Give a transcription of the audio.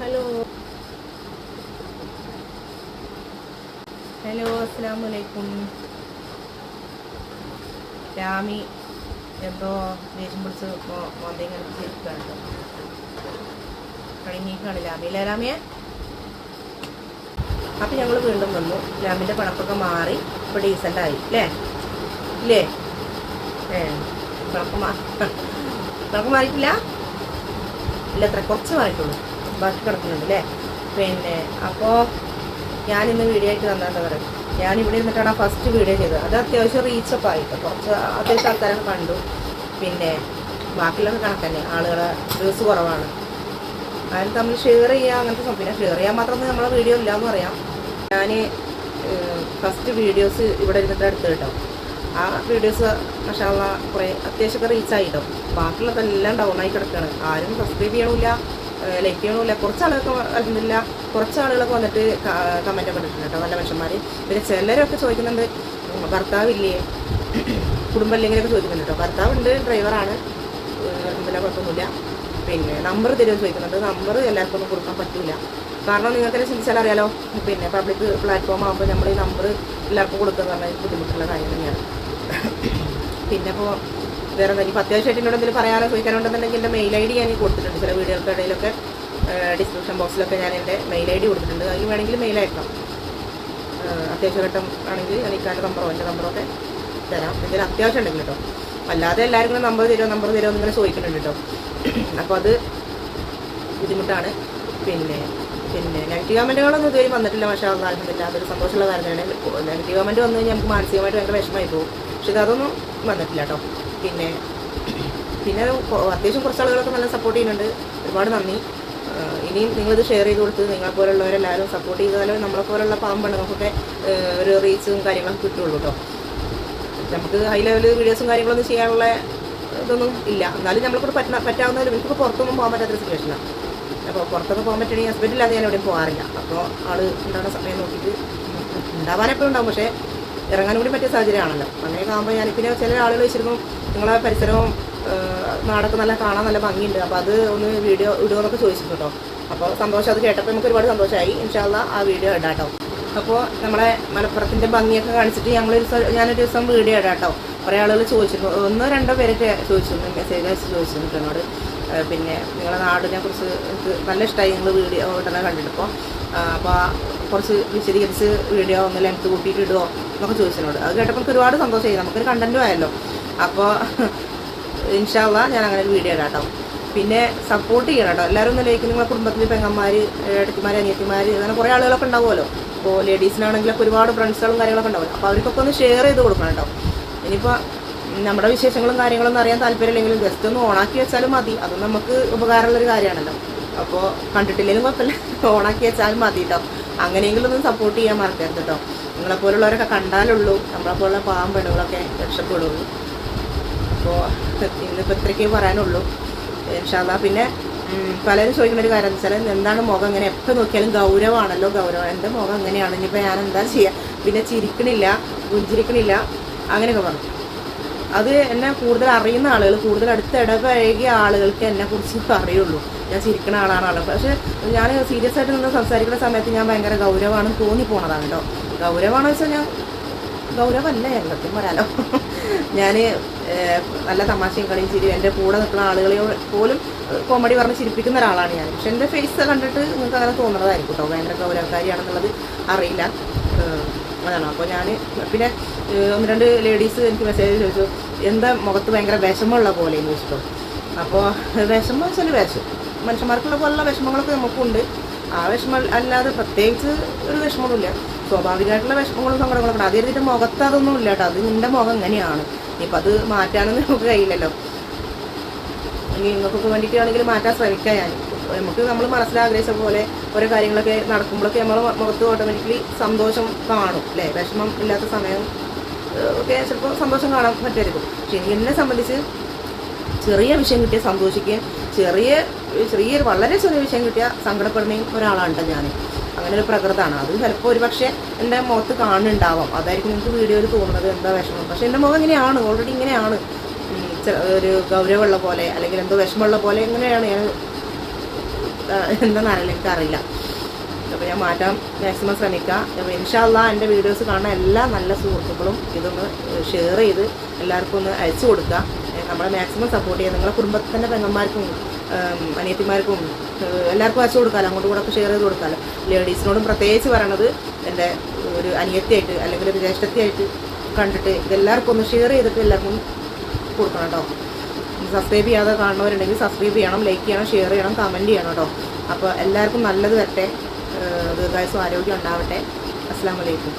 Hello. Hello അസ്സാം വലൈക്കും രാമി എന്തോ ദേഷ്യം പിടിച്ച് വന്നിങ്ങനെ ചിരിക്കാണ് കണിങ്ങിക്കാണ് ലാമിയില്ല രാമിയെ? അപ്പം ഞങ്ങൾ വീണ്ടും വന്നു. രാമിന്റെ പണപ്പൊക്കെ മാറി ഇപ്പോൾ ഡീസന്റായി അല്ലേ ഇല്ലേ? ഏ പണപ്പ് മാ പണപ്പ് മാറിയിട്ടില്ല? ഇല്ല അത്ര കുറച്ച് മാറിയിട്ടുള്ളൂ. ബാക്കി കിടക്കുന്നുണ്ട് അല്ലേ പിന്നെ അപ്പോൾ ഞാനിന്ന് വീഡിയോ ആയിട്ട് വന്നാഎന്താ പറയുക ഞാൻ ഇവിടെ ഇരുന്നിട്ടാണ് ഫസ്റ്റ് വീഡിയോ ചെയ്തത്. അത് അത്യാവശ്യം റീച്ചപ്പ് ആയിട്ട് കുറച്ച് അത്യാവശ്യം ആൾക്കാരൊക്കെ കണ്ടു. പിന്നെ ബാക്കിയുള്ളവർ കണക്ക് തന്നെ. ആളുകളെ വ്യൂസ് കുറവാണ്. അതിന് തമ്മിൽ ഷെയർ ചെയ്യുക അങ്ങനത്തെ സംഭവം. പിന്നെ ഷെയർ ചെയ്യാൻ മാത്രമൊന്നും നമ്മളെ വീഡിയോ ഇല്ല എന്ന് പറയാം ഞാൻ ഫസ്റ്റ് വീഡിയോസ് ഇവിടെ ഇരുന്നിട്ട് എടുത്ത് കേട്ടോ. ആ വീഡിയോസ് പക്ഷേ കുറേ അത്യാവശ്യമൊക്കെ റീച്ചായിട്ടോ ബാക്കിയുള്ളതെല്ലാം ഡൗൺ ആയി കിടക്കുകയാണ് ആരും സബ്സ്ക്രൈബ് ചെയ്യണില്ല. ലൈക്ക് ചെയ്യണമില്ല കുറച്ച് ആളുകൾക്ക് അല്ലെന്നില്ല കുറച്ച് ആളുകളൊക്കെ വന്നിട്ട് കമന്റ് പറഞ്ഞിട്ടുണ്ട് നല്ല മനുഷ്യന്മാർ പിന്നെ ചിലരൊക്കെ ചോദിക്കുന്നുണ്ട് ഭർത്താവില്ലേ കുടുംബം ഇല്ലെങ്കിലൊക്കെ ചോദിക്കുന്നുണ്ട് കേട്ടോ. ഭർത്താവുണ്ട് ഡ്രൈവറാണ് പിന്നെ കുഴപ്പമൊന്നുമില്ല. പിന്നെ നമ്പർ തരുമെന്ന് ചോദിക്കുന്നുണ്ട്. നമ്പർ എല്ലാവർക്കും ഒന്നും കൊടുക്കാൻ പറ്റില്ല കാരണം നിങ്ങൾക്ക് തന്നെ ചിന്തിച്ചാൽ അറിയാലോ പിന്നെ പബ്ലിക് പ്ലാറ്റ്ഫോം ആകുമ്പോൾ നമ്മൾ ഈ നമ്പർ എല്ലാവർക്കും കൊടുക്കുക എന്ന് പറഞ്ഞാൽ ബുദ്ധിമുട്ടുള്ള കാര്യം തന്നെയാണ്. പിന്നെ ഇപ്പോൾ വേറെ ഇപ്പോൾ അത്യാവശ്യമായിട്ട് എന്നോട് എന്തെങ്കിലും പറയാനോ ചോദിക്കാനുണ്ടെന്നുണ്ടെങ്കിൽ എന്റെ മെയിൽ ഐ ഡി ഞാൻ കൊടുത്തിട്ടുണ്ട്. ചില വീഡിയോകൾക്ക് ഇടയിലൊക്കെ ഡിസ്ക്രിപ്ഷൻ ബോക്സിലൊക്കെ ഞാൻ എന്റെ മെയിൽ ഐ ഡി കൊടുത്തിട്ടുണ്ട്. അതിൽ വേണമെങ്കിൽ മെയിൽ അയക്കാം. അത്യാവശ്യ അത്യാവശ്യഘട്ടം ആണെങ്കിൽ ഞാൻ ഇക്കാന്റെ നമ്പറോ എന്റെ നമ്പറൊക്കെ തരാം. എന്തെങ്കിലും അത്യാവശ്യം ഉണ്ടെങ്കിൽ കേട്ടോ അല്ലാതെ എല്ലാവരും കൂടെ നമ്പർ തരുമോ നമ്പർ തരുമോ എന്നിങ്ങനെ ചോദിക്കുന്നുണ്ട് കേട്ടോ അപ്പോൾ അത് ബുദ്ധിമുട്ടാണ്. പിന്നെ പിന്നെ നെഗറ്റീവ് കമന്റുകളൊന്നും ഇതുവരെ വന്നിട്ടില്ല പക്ഷേ അതൊന്നും അതൊരു സന്തോഷമുള്ള കാര്യമാണ്. നെഗറ്റീവ് കമന്റ് വന്നു കഴിഞ്ഞാൽ നമുക്ക് മാനസികമായിട്ട് ഭയങ്കര വിഷമമായി പോകും. പക്ഷെ ഇതൊന്നും വന്നിട്ടില്ല കേട്ടോ പിന്നെ പിന്നെ അത്യാവശ്യം കുറച്ച് ആളുകളൊക്കെ നല്ല സപ്പോർട്ട് ചെയ്യുന്നുണ്ട്. ഒരുപാട് നന്ദി. ഇനിയും നിങ്ങളിത് ഷെയർ ചെയ്ത് കൊടുത്ത് നിങ്ങളെ പോലുള്ളവരെല്ലാവരും സപ്പോർട്ട് ചെയ്താലേ നമ്മളെ പോലുള്ള പാമ്പാണ് നമുക്കൊക്കെ ഒരു റീച്ചും കാര്യങ്ങളൊക്കെ കിട്ടുള്ളൂ കേട്ടോ നമുക്ക് ഹൈ ലെവൽ വീഡിയോസും കാര്യങ്ങളൊന്നും ചെയ്യാനുള്ള ഇതൊന്നും ഇല്ല. എന്നാലും നമ്മളെക്കൂടെ പറ്റുന്ന പറ്റാവുന്നതിലും എനിക്കിപ്പോൾ പുറത്തൊന്നും പോകാൻ പറ്റാത്തൊരു സിറ്റുവേഷനാണ് അപ്പോൾ പുറത്തൊക്കെ പോകാൻ പറ്റുകയാണെങ്കിൽ ഹസ്ബൻഡില്ലാതെ ഞാൻ എവിടെയും പോകാറില്ല. അപ്പോൾ ആൾ ഉണ്ടാകുന്ന സമയം നോക്കിയിട്ട് ഉണ്ടാവാൻ എപ്പോഴും ഉണ്ടാവും. പക്ഷേ ഇറങ്ങാൻ കൂടി പറ്റിയ സാഹചര്യമാണല്ലോ. അങ്ങനെയൊക്കെ ആകുമ്പോൾ ഞാൻ പിന്നെ ചില ആളുകൾ വെച്ചിരുന്നു നിങ്ങളെ പരിസരവും നാടൊക്കെ നല്ല കാണാൻ നല്ല ഭംഗിയുണ്ട്. അപ്പോൾ അത് ഒന്ന് വീഡിയോ ഇടുമെന്നൊക്കെ ചോദിച്ചിരുന്നു കേട്ടോ അപ്പോൾ സന്തോഷം അത് കേട്ടപ്പോൾ നമുക്ക് ഒരുപാട് സന്തോഷമായി ഇൻഷാല്ല ആ വീഡിയോ ഇടാം കേട്ടോ അപ്പോൾ നമ്മളെ മലപ്പുറത്തിന്റെ ഭംഗിയൊക്കെ കാണിച്ചിട്ട് ദിവസം ഞാനൊരു ദിവസം വീഡിയോ ഇടാം കേട്ടോ കുറേ ആളുകൾ ചോദിച്ചിരുന്നു. ഒന്നോ രണ്ടോ പേരൊക്കെ ചോദിച്ചിരുന്നു. മെസ്സേജ് അയച്ച് ചോദിച്ചിരുന്നു എന്നോട്. പിന്നെ നിങ്ങളുടെ നാടിനെ കുറിച്ച് എനിക്ക് നല്ല ഇഷ്ടമായി നിങ്ങൾ വീഡിയോ ഇടണം കണ്ടിട്ടപ്പോൾ അപ്പോൾ കുറച്ച് വിശദീകരിച്ച് വീഡിയോ ഒന്ന് ലെങ്ത് കൂട്ടിയിട്ട് ഇടുമോ എന്നൊക്കെ ചോദിച്ചതിനോട് അത് കേട്ടപ്പോൾ എനിക്ക് ഒരുപാട് സന്തോഷമായി. നമുക്കൊരു കണ്ടന്റും ആയല്ലോ അപ്പോൾ ഇൻഷാല്ല ഞാൻ അങ്ങനെ ഒരു വീഡിയോ കേട്ടോ പിന്നെ സപ്പോർട്ട് ചെയ്യണം കേട്ടോ. എല്ലാവരും ഒന്ന് ലൈക്ക് നിങ്ങളെ കുടുംബത്തിൽ പെങ്ങന്മാർ ഏട്ടത്തിമാർ അനിയത്തിമാർ അങ്ങനെ കുറേ ആളുകളൊക്കെ ഉണ്ടാവുമല്ലോ. ഇപ്പോൾ ലേഡീസിനാണെങ്കിലൊക്കെ ഒരുപാട് ഫ്രണ്ട്സുകളും കാര്യങ്ങളൊക്കെ ഉണ്ടാവുമല്ലോ. അപ്പോൾ അവർക്കൊക്കെ ഒന്ന് ഷെയർ ചെയ്ത് കൊടുക്കണം കേട്ടോ. ഇനിയിപ്പോൾ നമ്മുടെ വിശേഷങ്ങളും കാര്യങ്ങളൊന്നും അറിയാൻ താല്പര്യമില്ലെങ്കിലും ജസ്റ്റ് ഒന്ന് ഓണാക്കി വെച്ചാലും മതി. അത് നമുക്ക് ഉപകാരമുള്ളൊരു കാര്യമാണല്ലോ. അപ്പോൾ കണ്ടിട്ടില്ലെങ്കിലും കുഴപ്പമില്ല. ഓണാക്കി വെച്ചാലും മതി കേട്ടോ. അങ്ങനെയെങ്കിലും ഒന്ന് സപ്പോർട്ട് ചെയ്യാൻ മറക്കരുത് കേട്ടോ നിങ്ങളെപ്പോലുള്ളവരൊക്കെ കണ്ടാലുള്ളൂ. നമ്മളെപ്പോലുള്ള പാവം പെണ്ണുങ്ങളൊക്കെ രക്ഷപ്പെടുള്ളൂ. അപ്പോൾ ഇന്നിപ്പോൾ ഇത്രയ്ക്കേ പറയാനുള്ളൂ. ഇൻഷാല്ല പിന്നെ പലരും ചോദിക്കുന്ന ഒരു കാര്യം വെച്ചാൽ എന്താണ് മുഖം ഇങ്ങനെ എപ്പോൾ നോക്കിയാലും ഗൗരവമാണല്ലോ ഗൗരവം. എന്റെ മുഖം അങ്ങനെയാണ്. ഇനിയിപ്പോൾ ഞാൻ എന്താ ചെയ്യുക പിന്നെ ചിരിക്കണില്ല പുഞ്ചിരിക്കണില്ല അങ്ങനെയൊക്കെ പറഞ്ഞു. അത് എന്നെ കൂടുതൽ അറിയുന്ന ആളുകൾ കൂടുതൽ അടുത്ത് ഇടപഴകിയ ആളുകൾക്ക് എന്നെ കുറിച്ച് അറിയുള്ളൂ. ഞാൻ ചിരിക്കുന്ന ആളാണ്. ആൾ പക്ഷെ ഞാൻ സീരിയസ് ആയിട്ട് നിന്ന് സംസാരിക്കുന്ന സമയത്ത് ഞാൻ ഭയങ്കര ഗൗരവമാണെന്ന് തോന്നി പോണതാണ് കേട്ടോ. ഗൗരവമാണെന്ന് വെച്ചാൽ ഞാൻ ഗൗരവമല്ല എന്നൊക്കെ പറയാലോ. ഞാൻ നല്ല തമാശയും കളിയും ചിരി എന്റെ കൂടെ നിൽക്കുന്ന ആളുകളെ പോലും കോമഡി പറഞ്ഞ് ചിരിപ്പിക്കുന്ന ഒരാളാണ് ഞാൻ. പക്ഷെ എന്റെ ഫേസ് കണ്ടിട്ട് നിങ്ങൾക്ക് അങ്ങനെ തോന്നുന്നതായിരിക്കും കേട്ടോ. ഭയങ്കര ഗൗരവക്കാരിയാണെന്നുള്ളത് അറിയില്ല. അതാണ്. അപ്പോൾ ഞാൻ പിന്നെ ഒന്ന് രണ്ട് ലേഡീസ് എനിക്ക് മെസ്സേജ് ചോദിച്ചു എന്താ മുഖത്ത് ഭയങ്കര വിഷമമുള്ള പോലെ എന്ന് ചോദിച്ചിട്ടോ അപ്പോൾ വിഷമം വെച്ചാൽ വിഷം മനുഷ്യന്മാർക്കുള്ള പോലുള്ള വിഷമങ്ങളൊക്കെ നമുക്കുണ്ട്. ആ വിഷമം അല്ലാതെ പ്രത്യേകിച്ച് ഒരു വിഷമമൊന്നുമില്ല. സ്വാഭാവികമായിട്ടുള്ള വിഷമങ്ങളും സങ്കടങ്ങളൊക്കെ അത് എഴുതിയിട്ട് മുഖത്ത് അതൊന്നും ഇല്ല കേട്ടോ അത് നിന്റെ മുഖം എങ്ങനെയാണ് ഇപ്പം അത് മാറ്റാനൊന്നും നമുക്ക് കഴിയില്ലല്ലോ. ഇനി നിങ്ങൾക്കൊക്കെ വേണ്ടിയിട്ടാണെങ്കിൽ മാറ്റാൻ ശ്രമിക്കാം ഞാൻ നമുക്ക് നമ്മൾ മനസ്സിലാഗ്രഹിച്ച പോലെ ഓരോ കാര്യങ്ങളൊക്കെ നടക്കുമ്പോഴൊക്കെ നമ്മൾ മുഖത്ത് ഓട്ടോമാറ്റിക്കലി സന്തോഷം കാണും അല്ലേ? വിഷമം ഇല്ലാത്ത സമയം ഒക്കെ ചിലപ്പോൾ സന്തോഷം കാണാൻ പറ്റുമായിരിക്കും. പക്ഷെ എന്നെ സംബന്ധിച്ച് ചെറിയ വിഷയം കിട്ടിയ സന്തോഷിക്കുകയും ചെറിയ ചെറിയൊരു വളരെ ചെറിയ വിഷയം കിട്ടിയ സങ്കടപ്പെടുന്ന ഒരാളാണ് ഞാൻ അങ്ങനെ ഒരു പ്രകൃതമാണ് അത് ചിലപ്പോൾ ഒരു പക്ഷേ എന്റെ മുഖത്ത് കാണുന്നുണ്ടാവാം. അതായിരിക്കും നിങ്ങൾക്ക് വീഡിയോയിൽ തോന്നുന്നത് എന്താ വിഷമം. പക്ഷെ എന്റെ മുഖം ഇങ്ങനെയാണ് ഓൾറെഡി ഇങ്ങനെയാണ്. ഒരു ഗൗരവമുള്ള പോലെ അല്ലെങ്കിൽ എന്തോ വിഷമമുള്ള പോലെ ഇങ്ങനെയാണ് ഞാൻ എന്താണെന്ന് അറിയില്ല. എനിക്കറിയില്ല അപ്പോൾ ഞാൻ മാറ്റാൻ മാക്സിമം ശ്രമിക്കാം. അപ്പോൾ ഇൻഷാല്ല എന്റെ വീഡിയോസ് കാണുന്ന എല്ലാ നല്ല സുഹൃത്തുക്കളും ഇതൊന്ന് ഷെയർ ചെയ്ത് എല്ലാവർക്കും ഒന്ന് അയച്ചു കൊടുക്കുക. നമ്മളെ മാക്സിമം സപ്പോർട്ട് ചെയ്യുക. നിങ്ങളുടെ കുടുംബത്തിന്റെ പെങ്ങന്മാർക്കും അനിയത്തിമാർക്കും എല്ലാവർക്കും അയച്ചു കൊടുക്കാമല്ലോ. അങ്ങോട്ടും കൂടെ ഷെയർ ചെയ്ത് കൊടുക്കാമല്ലോ. ലേഡീസിനോടും പ്രത്യേകിച്ച് പറയണത് എന്റെ ഒരു അനിയത്തിയായിട്ട് അല്ലെങ്കിൽ ഒരു ജ്യേഷ്ഠത്തിയായിട്ട് കണ്ടിട്ട് ഇതെല്ലാവർക്കും ഒന്ന് ഷെയർ ചെയ്തിട്ട് എല്ലാവർക്കും കൊടുക്കണം കേട്ടോ. സബ്സ്ക്രൈബ് ചെയ്യാതെ കാണുന്നവരുണ്ടെങ്കിൽ സബ്സ്ക്രൈബ് ചെയ്യണം ലൈക്ക് ചെയ്യണം ഷെയർ ചെയ്യണം കമന്റ് ചെയ്യണം കേട്ടോ അപ്പോൾ എല്ലാവർക്കും നല്ലത് വരട്ടെ. ദീർഘായുസും ആരോഗ്യം ഉണ്ടാവട്ടെ. അസ്സാം വലൈക്കും